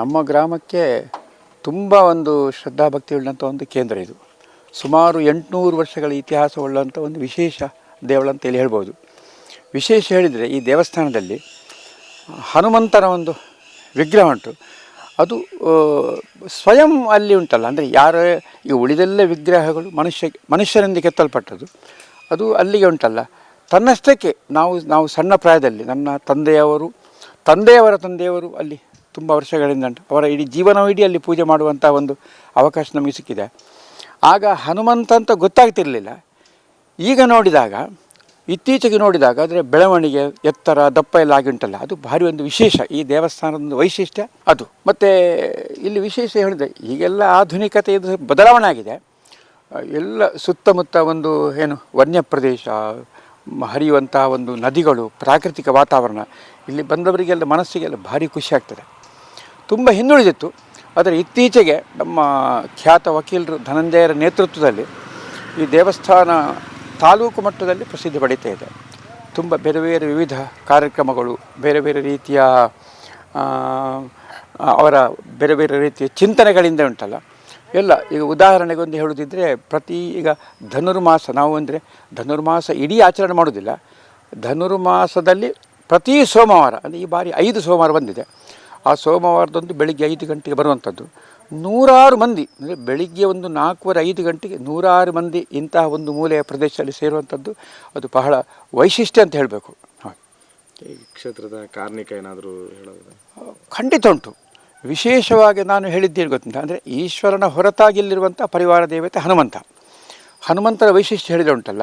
ನಮ್ಮ ಗ್ರಾಮಕ್ಕೆ ತುಂಬ ಒಂದು ಶ್ರದ್ಧಾಭಕ್ತಿ ಉಳ್ಳಂಥ ಒಂದು ಕೇಂದ್ರ ಇದು. ಸುಮಾರು ಎಂಟುನೂರು ವರ್ಷಗಳ ಇತಿಹಾಸ ಉಳ್ಳಂಥ ಒಂದು ವಿಶೇಷ ದೇವಳ ಅಂತೇಳಿ ಹೇಳ್ಬೋದು. ವಿಶೇಷ ಹೇಳಿದರೆ ಈ ದೇವಸ್ಥಾನದಲ್ಲಿ ಹನುಮಂತನ ಒಂದು ವಿಗ್ರಹ ಉಂಟು. ಅದು ಸ್ವಯಂ ಅಲ್ಲಿ ಉಂಟಲ್ಲ, ಅಂದರೆ ಯಾರೇ, ಈ ಉಳಿದೆಲ್ಲ ವಿಗ್ರಹಗಳು ಮನುಷ್ಯ ಮನುಷ್ಯರಿಂದ ಕೆತ್ತಲ್ಪಟ್ಟದ್ದು. ಅದು ಅಲ್ಲಿಗೆ ಉಂಟಲ್ಲ. ತನ್ನಷ್ಟಕ್ಕೆ ನಾವು ನಾವು ಸಣ್ಣ ಪ್ರಾಯದಲ್ಲಿ, ನನ್ನ ತಂದೆಯವರು, ತಂದೆಯವರ ತಂದೆಯವರು ಅಲ್ಲಿ ತುಂಬ ವರ್ಷಗಳಿಂದ ಉಂಟು ಅವರ ಇಡೀ ಜೀವನವಿಡೀ ಅಲ್ಲಿ ಪೂಜೆ ಮಾಡುವಂಥ ಒಂದು ಅವಕಾಶ ನಮಗೆ ಸಿಕ್ಕಿದೆ. ಆಗ ಹನುಮಂತ ಅಂತ ಗೊತ್ತಾಗ್ತಿರಲಿಲ್ಲ. ಈಗ ನೋಡಿದಾಗ, ಇತ್ತೀಚೆಗೆ ನೋಡಿದಾಗ ಅದರ ಬೆಳವಣಿಗೆ, ಎತ್ತರ, ದಪ್ಪ ಎಲ್ಲ ಆಗಿ ಉಂಟಲ್ಲ ಅದು ಭಾರಿ ಒಂದು ವಿಶೇಷ. ಈ ದೇವಸ್ಥಾನದ ಒಂದು ವೈಶಿಷ್ಟ್ಯ ಅದು. ಮತ್ತು ಇಲ್ಲಿ ವಿಶೇಷ ಹೇಳಿದೆ, ಈಗೆಲ್ಲ ಆಧುನಿಕತೆ ಇದು ಬದಲಾವಣೆ ಆಗಿದೆ. ಎಲ್ಲ ಸುತ್ತಮುತ್ತ ಒಂದು ಏನು ವನ್ಯ ಪ್ರದೇಶ ಹರಿಯುವಂಥ ಒಂದು ನದಿಗಳು, ಪ್ರಾಕೃತಿಕ ವಾತಾವರಣ, ಇಲ್ಲಿ ಬಂದವರಿಗೆಲ್ಲ ಮನಸ್ಸಿಗೆಲ್ಲ ಭಾರಿ ಖುಷಿ ಆಗ್ತದೆ. ತುಂಬ ಹಿಂದುಳಿದಿತ್ತು. ಆದರೆ ಇತ್ತೀಚೆಗೆ ನಮ್ಮ ಖ್ಯಾತ ವಕೀಲರು ಧನಂಜಯರ ನೇತೃತ್ವದಲ್ಲಿ ಈ ದೇವಸ್ಥಾನ ತಾಲೂಕು ಮಟ್ಟದಲ್ಲಿ ಪ್ರಸಿದ್ಧಿ ಪಡೀತಾ ಇದೆ. ತುಂಬ ಬೇರೆ ಬೇರೆ ವಿವಿಧ ಕಾರ್ಯಕ್ರಮಗಳು, ಬೇರೆ ಬೇರೆ ರೀತಿಯ ಅವರ ಬೇರೆ ಬೇರೆ ರೀತಿಯ ಚಿಂತನೆಗಳಿಂದ ಉಂಟಲ್ಲ. ಎಲ್ಲ ಈಗ ಉದಾಹರಣೆಗೆ ಒಂದು ಹೇಳುವುದಿದ್ರೆ ಪ್ರತಿ ಈಗ ಧನುರ್ಮಾಸ, ನಾವು ಅಂದರೆ ಧನುರ್ಮಾಸ ಇಡೀ ಆಚರಣೆ ಮಾಡೋದಿಲ್ಲ ಧನುರ್ಮಾಸದಲ್ಲಿ ಪ್ರತಿ ಸೋಮವಾರ, ಅಂದರೆ ಈ ಬಾರಿ ಐದು ಸೋಮವಾರ ಬಂದಿದೆ. ಆ ಸೋಮವಾರದಂದು ಬೆಳಿಗ್ಗೆ ಐದು ಗಂಟೆಗೆ ಬರುವಂಥದ್ದು. ನೂರಾರು ಮಂದಿ ಅಂದರೆ ಬೆಳಿಗ್ಗೆ ಒಂದು ನಾಲ್ಕೂವರೆ ಐದು ಗಂಟೆಗೆ ನೂರಾರು ಮಂದಿ ಇಂತಹ ಒಂದು ಮೂಲೆಯ ಪ್ರದೇಶದಲ್ಲಿ ಸೇರುವಂಥದ್ದು ಅದು ಬಹಳ ವೈಶಿಷ್ಟ್ಯ ಅಂತ ಹೇಳಬೇಕು. ಈ ಕ್ಷೇತ್ರದ ಕಾರ್ಣಿಕ ಏನಾದರೂ ಹೇಳೋದು? ಖಂಡಿತ ಉಂಟು. ವಿಶೇಷವಾಗಿ ನಾನು ಹೇಳಿದ್ದೇನು ಗೊತ್ತಿಲ್ಲ ಅಂದರೆ ಈಶ್ವರನ ಹೊರತಾಗಿಲ್ಲಿರುವಂಥ ಪರಿವಾರ ದೇವತೆ ಹನುಮಂತ. ಹನುಮಂತನ ವೈಶಿಷ್ಟ್ಯ ಹೇಳಿದ ಉಂಟಲ್ಲ?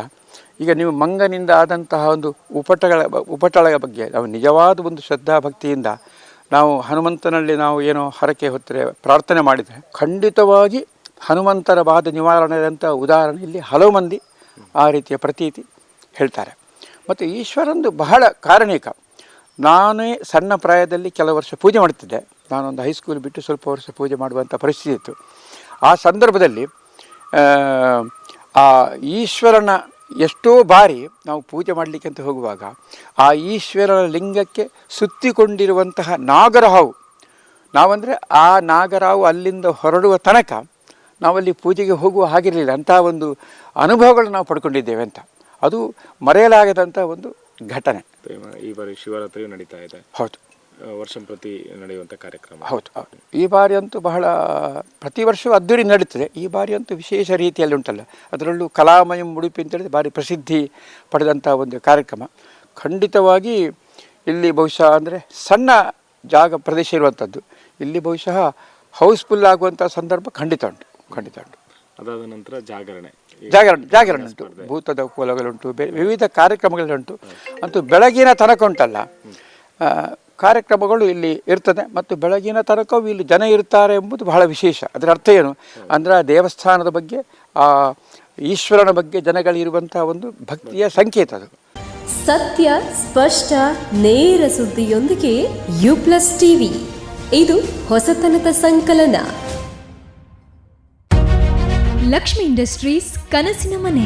ಈಗ ನೀವು ಮಂಗನಿಂದ ಆದಂತಹ ಒಂದು ಉಪಟಗಳ ಉಪಟಳಗಳ ಬಗ್ಗೆ ನಾವು ನಿಜವಾದ ಒಂದು ಶ್ರದ್ಧಾ ಭಕ್ತಿಯಿಂದ ನಾವು ಹನುಮಂತನಲ್ಲಿ ನಾವು ಏನೋ ಹರಕೆ ಹೊತ್ತರೆ ಪ್ರಾರ್ಥನೆ ಮಾಡಿದರೆ ಖಂಡಿತವಾಗಿ ಹನುಮಂತರ ಬಾಧ ನಿವಾರಣೆದಂಥ ಉದಾಹರಣೆ ಇಲ್ಲಿ ಹಲವು ಮಂದಿ ಆ ರೀತಿಯ ಪ್ರತೀತಿ ಹೇಳ್ತಾರೆ. ಮತ್ತು ಈಶ್ವರಂದು ಬಹಳ ಕಾರಣಿಕ. ನಾನೇ ಸಣ್ಣ ಪ್ರಾಯದಲ್ಲಿ ಕೆಲವು ವರ್ಷ ಪೂಜೆ ಮಾಡ್ತಿದ್ದೆ. ನಾನೊಂದು ಹೈಸ್ಕೂಲ್ ಬಿಟ್ಟು ಸ್ವಲ್ಪ ವರ್ಷ ಪೂಜೆ ಮಾಡುವಂಥ ಪರಿಸ್ಥಿತಿ ಇತ್ತು. ಆ ಸಂದರ್ಭದಲ್ಲಿ ಆ ಈಶ್ವರನ ಎಷ್ಟೋ ಬಾರಿ ನಾವು ಪೂಜೆ ಮಾಡಲಿಕ್ಕೆ ಅಂತ ಹೋಗುವಾಗ ಆ ಈಶ್ವರನ ಲಿಂಗಕ್ಕೆ ಸುತ್ತಿಕೊಂಡಿರುವಂತಹ ನಾಗರಹಾವು ನಾವಂದರೆ ಆ ನಾಗರಾವು ಅಲ್ಲಿಂದ ಹೊರಡುವ ತನಕ ನಾವಲ್ಲಿ ಪೂಜೆಗೆ ಹೋಗುವ ಹಾಗಿರಲಿಲ್ಲ. ಅಂತಹ ಒಂದು ಅನುಭವಗಳನ್ನು ನಾವು ಪಡ್ಕೊಂಡಿದ್ದೇವೆ ಅಂತ. ಅದು ಮರೆಯಲಾಗದಂಥ ಒಂದು ಘಟನೆ. ಈ ಬಾರಿ ಶಿವರಾತ್ರಿಯು ನಡೀತಾ ಇದೆ. ಹೌದು. ವರ್ಷ ಪ್ರತಿ ನಡೆಯುವಂಥ ಕಾರ್ಯಕ್ರಮ. ಹೌದು ಹೌದು. ಈ ಬಾರಿ ಅಂತೂ ಬಹಳ ಪ್ರತಿ ವರ್ಷವೂ ಅದ್ದೂರಿ ನಡೀತದೆ. ಈ ಬಾರಿ ಅಂತೂ ವಿಶೇಷ ರೀತಿಯಲ್ಲಿ ಉಂಟಲ್ಲ. ಅದರಲ್ಲೂ ಕಲಾಮಯಂ ಉಡುಪಿ ಅಂತೇಳಿದ್ರೆ ಭಾರಿ ಪ್ರಸಿದ್ಧಿ ಪಡೆದಂಥ ಒಂದು ಕಾರ್ಯಕ್ರಮ. ಖಂಡಿತವಾಗಿ ಇಲ್ಲಿ ಬಹುಶಃ ಅಂದರೆ ಸಣ್ಣ ಜಾಗ ಪ್ರದೇಶ ಇರುವಂಥದ್ದು ಇಲ್ಲಿ ಬಹುಶಃ ಹೌಸ್ಫುಲ್ ಆಗುವಂಥ ಸಂದರ್ಭ ಖಂಡಿತ ಉಂಟು ಖಂಡಿತ ಉಂಟು. ಅದಾದ ನಂತರ ಜಾಗರಣೆ. ಜಾಗರಣ ಜಾಗರಣೆ ಉಂಟು. ಭೂತದ ಕೋಲಗಳುಂಟು ಬೇರೆ ವಿವಿಧ ಕಾರ್ಯಕ್ರಮಗಳುಂಟು. ಅಂತೂ ಬೆಳಗಿನ ತನಕ ಉಂಟಲ್ಲ. ಕಾರ್ಯಕ್ರಮಗಳು ಇಲ್ಲಿ ಇರ್ತದೆ ಮತ್ತು ಬೆಳಗಿನ ತನಕವೂ ಇಲ್ಲಿ ಜನ ಇರ್ತಾರೆ ಎಂಬುದು ಬಹಳ ವಿಶೇಷ. ಅದರ ಅರ್ಥ ಏನು? ಅಂದರೆ ಆ ದೇವಸ್ಥಾನದ ಬಗ್ಗೆ, ಆ ಈಶ್ವರನ ಬಗ್ಗೆ ಜನಗಳಿರುವಂತಹ ಒಂದು ಭಕ್ತಿಯ ಸಂಕೇತ ಅದು. ಸತ್ಯ, ಸ್ಪಷ್ಟ, ನೇರ ಸುದ್ದಿಯೊಂದಿಗೆ ಯು ಪ್ಲಸ್ ಟಿವಿ. ಇದು ಹೊಸತನದ ಸಂಕಲನ. ಲಕ್ಷ್ಮಿ ಇಂಡಸ್ಟ್ರೀಸ್ ಕನಸಿನ ಮನೆ.